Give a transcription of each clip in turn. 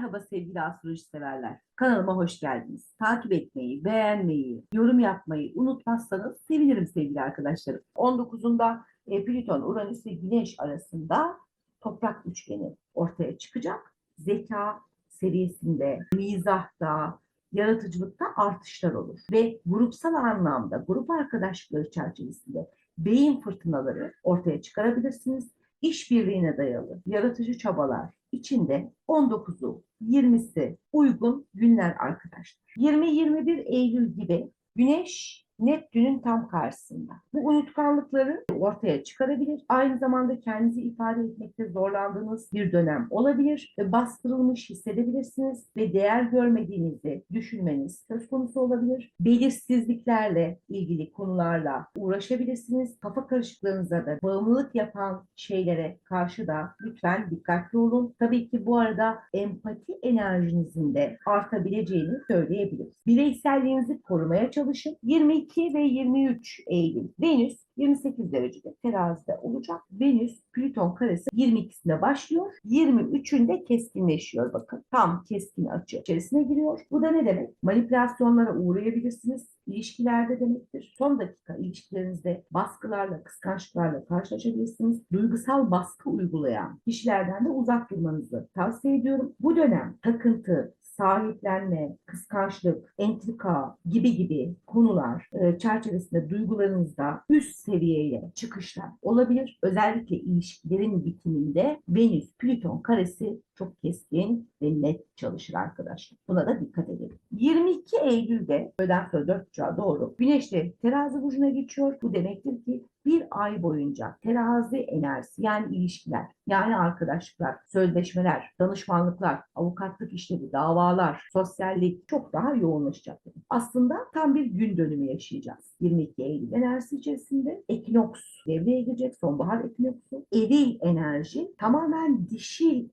Merhaba sevgili astroloji severler. Kanalıma hoş geldiniz. Takip etmeyi, beğenmeyi, yorum yapmayı unutmazsanız sevinirim sevgili arkadaşlarım. 19'unda e, Plüton, Uranüs ve Güneş arasında toprak üçgeni ortaya çıkacak. Zeka seviyesinde, mizahta, yaratıcılıkta artışlar olur. Ve grupsal anlamda, grup arkadaşlıkları çerçevesinde beyin fırtınaları ortaya çıkarabilirsiniz. İşbirliğine dayalı yaratıcı çabalar içinde 19'u 20'si uygun günler arkadaşlar. 20-21 Eylül gibi Güneş Neptün'ün tam karşısında. Bu unutkanlıkları ortaya çıkarabilir. Aynı zamanda kendinizi ifade etmekte zorlandığınız bir dönem olabilir. Bastırılmış hissedebilirsiniz ve değer görmediğinizi düşünmeniz söz konusu olabilir. Belirsizliklerle ilgili konularla uğraşabilirsiniz. Kafa karışıklığınıza da bağımlılık yapan şeylere karşı da lütfen dikkatli olun. Tabii ki bu arada empati enerjinizin de artabileceğini söyleyebiliriz. Bireyselliğinizi korumaya çalışın. 22 ve 23 Eylül Venüs 28 derecede terazide olacak. Venüs Plüton karesi 22'sinde başlıyor. 23'ünde keskinleşiyor bakın. Tam keskin açı içerisine giriyor. Bu da ne demek? Manipülasyonlara uğrayabilirsiniz. İlişkilerde demektir. Son dakika ilişkilerinizde baskılarla, kıskançlıklarla karşılaşabilirsiniz. Duygusal baskı uygulayan kişilerden de uzak durmanızı tavsiye ediyorum. Bu dönem takıntı, sahiplenme, kıskançlık, entrika gibi gibi konular e, çerçevesinde duygularınızda üst seviyeye çıkışlar olabilir. Özellikle ilişkilerin bitiminde Venüs Plüton karesi çok keskin ve net çalışır arkadaşlar. Buna da dikkat edelim. 22 Eylül'de öğleden sonra 4.30'a doğru Güneş de terazi burcuna geçiyor. Bu demektir ki bir ay boyunca terazi enerjisi yani ilişkiler, yani arkadaşlıklar, sözleşmeler, danışmanlıklar, avukatlık işleri, davalar, sosyallik çok daha yoğunlaşacak. Aslında tam bir gün dönümü yaşayacağız. 22 Eylül enerjisi içerisinde ekinoks devreye girecek, sonbahar ekinoksu. Eril enerji tamamen dişil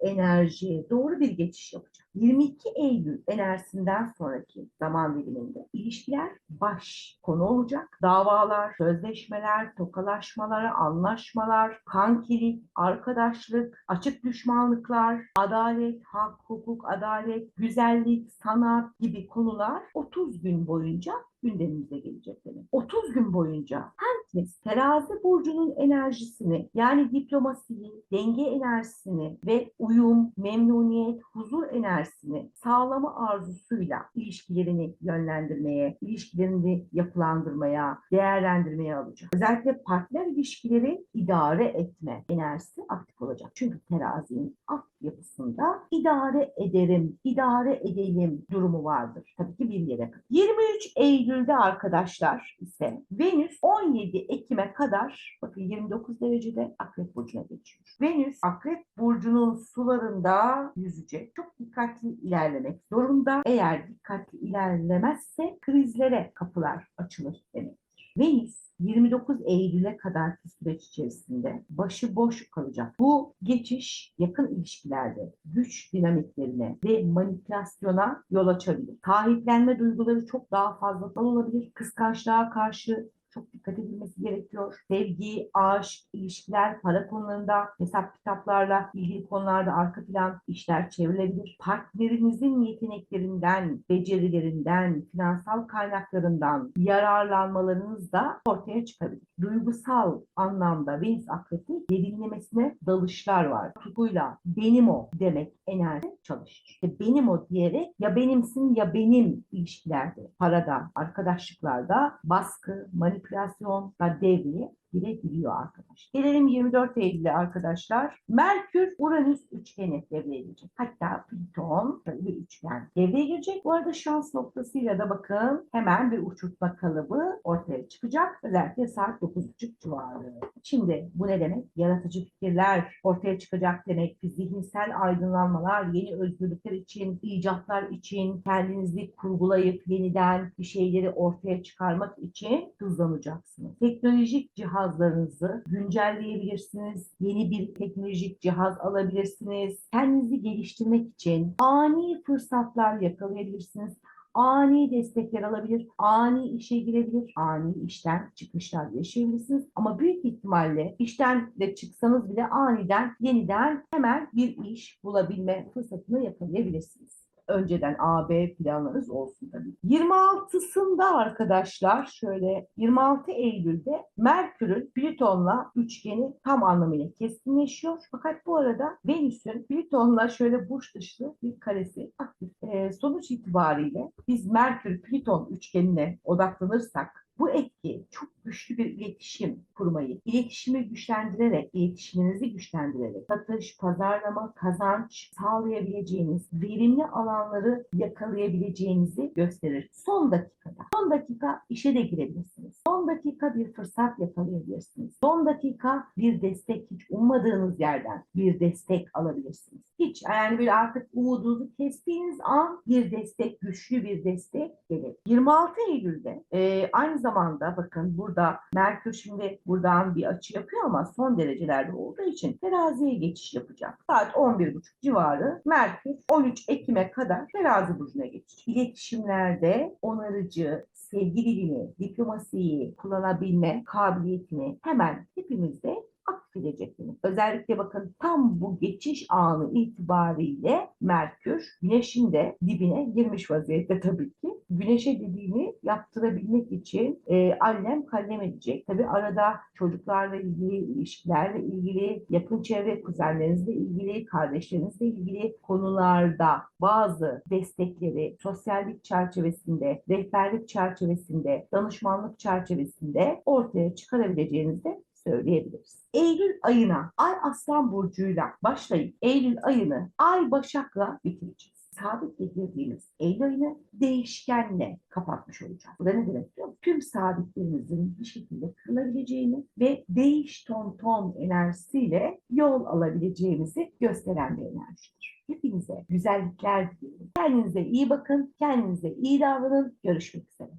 enerjiye doğru bir geçiş yapacak. 22 Eylül enerjisinden sonraki zaman diliminde ilişkiler baş konu olacak. Davalar, sözleşmeler, tokalaşmalar, anlaşmalar, kankilik, arkadaşlık, açık düşmanlıklar, adalet, hak, hukuk, adalet, güzellik, sanat gibi konular 30 gün boyunca gündemimize gelecek demek. 30 gün boyunca herkes terazi burcunun enerjisini yani diplomasiyi, denge enerjisini ve uyum, memnuniyet, huzur enerjisini sağlama arzusuyla ilişkilerini yönlendirmeye, ilişkilerini yapılandırmaya, değerlendirmeye alacak. Özellikle partner ilişkileri idare etme enerjisi aktif olacak. Çünkü terazinin alt yapısında idare ederim, idare edelim durumu vardır. Tabii ki bir yere kadar. 23 Eylül'de arkadaşlar ise Venüs 17 Ekim'e kadar bakın 29 derecede Akrep Burcu'na geçiyor. Venüs Akrep Burcu'nun sularında yüzecek. Çok dikkatli ilerlemek zorunda. Eğer dikkatli ilerlemezse krizlere kapılar açılır demektir. Venüs 29 Eylül'e kadarki süreç içerisinde başıboş kalacak. Bu geçiş yakın ilişkilerde güç dinamiklerine ve manipülasyona yol açabilir. Sahiplenme duyguları çok daha fazla olabilir. Kıskançlığa karşı çok dikkat edilmesi gerekiyor. Sevgi, aşk, ilişkiler, para konularında, hesap kitaplarla ilgili konularda arka plan işler çevrilebilir. Partnerinizin yeteneklerinden, becerilerinden, finansal kaynaklarından yararlanmalarınız da ortaya çıkabilir. Duygusal anlamda Venüs Akrep'i derinlemesine dalışlar var. Tutkuyla benim o demek enerji çalışır. İşte benim o diyerek ya benimsin ya benim ilişkilerde, parada, arkadaşlıklarda baskı, manipülasyon da girebiliyor arkadaş. Gelelim 24 Eylül'e arkadaşlar. Merkür Uranüs üçgeni devreye girecek. Hatta Plüton bir üçgen devreye girecek. Bu arada şans noktasıyla da bakın hemen bir uçurtma kalıbı ortaya çıkacak. Özellikle saat 9.30 civarı. Şimdi bu ne demek? Yaratıcı fikirler ortaya çıkacak demek. Zihinsel aydınlanmalar, yeni özgürlükler için, icatlar için, kendinizi kurgulayıp yeniden bir şeyleri ortaya çıkarmak için hızlanacaksınız. Teknolojik cihaz cihazlarınızı güncelleyebilirsiniz. Yeni bir teknolojik cihaz alabilirsiniz. Kendinizi geliştirmek için ani fırsatlar yakalayabilirsiniz ani destekler alabilir, ani işe girebilir, ani işten çıkışlar yaşayabilirsiniz. Ama büyük ihtimalle işten de çıksanız bile aniden yeniden hemen bir iş bulabilme fırsatını yakalayabilirsiniz önceden AB planlarınız olsun tabii. 26'sında arkadaşlar şöyle 26 Eylül'de Merkür'ün Plüton'la üçgeni tam anlamıyla keskinleşiyor. Fakat bu arada Venüs'ün Plüton'la şöyle burç dışı bir karesi aktif. Ee, sonuç itibariyle biz Merkür-Plüton üçgenine odaklanırsak bu etki çok güçlü bir iletişim kurmayı, iletişimi güçlendirerek, iletişiminizi güçlendirerek, satış, pazarlama, kazanç sağlayabileceğiniz, verimli alanları yakalayabileceğinizi gösterir. Son dakikada. Son dakika işe de girebilirsiniz. Son dakika bir fırsat yakalayabilirsiniz. Son dakika bir destek, hiç ummadığınız yerden bir destek alabilirsiniz. Hiç yani böyle artık umudunuzu kestiğiniz an bir destek, güçlü bir destek gelir. 26 Eylül'de e, aynı zamanda bakın burada Merkür şimdi buradan bir açı yapıyor ama son derecelerde olduğu için teraziye geçiş yapacak. Saat 11.30 civarı Merkür 13 Ekim'e kadar terazi burcuna geçecek. İletişimlerde onarıcı, sevgi dilini, diplomasiyi kullanabilme kabiliyetini hemen hepimizde aktif edeceksiniz. Özellikle bakın tam bu geçiş anı itibariyle Merkür Güneş'in de dibine girmiş vaziyette tabii ki. Güneşe dibini yaptırabilmek için e, allem kallem edecek. Tabii arada çocuklarla ilgili, ilişkilerle ilgili, yakın çevre kuzenlerinizle ilgili, kardeşlerinizle ilgili konularda bazı destekleri sosyallik çerçevesinde, rehberlik çerçevesinde, danışmanlık çerçevesinde ortaya çıkarabileceğinizi de söyleyebiliriz. Eylül ayına Ay Aslan Burcu'yla başlayıp Eylül ayını Ay Başak'la bitireceğiz. Sabitle girdiğimiz Eylül ayını değişkenle kapatmış olacağız. Bu da ne demek biliyor musun? Tüm sabitlerinizin bir şekilde kırılabileceğini ve değiş ton ton enerjisiyle yol alabileceğinizi gösteren bir enerjidir. Hepinize güzellikler diliyorum. Kendinize iyi bakın, kendinize iyi davranın. Görüşmek üzere.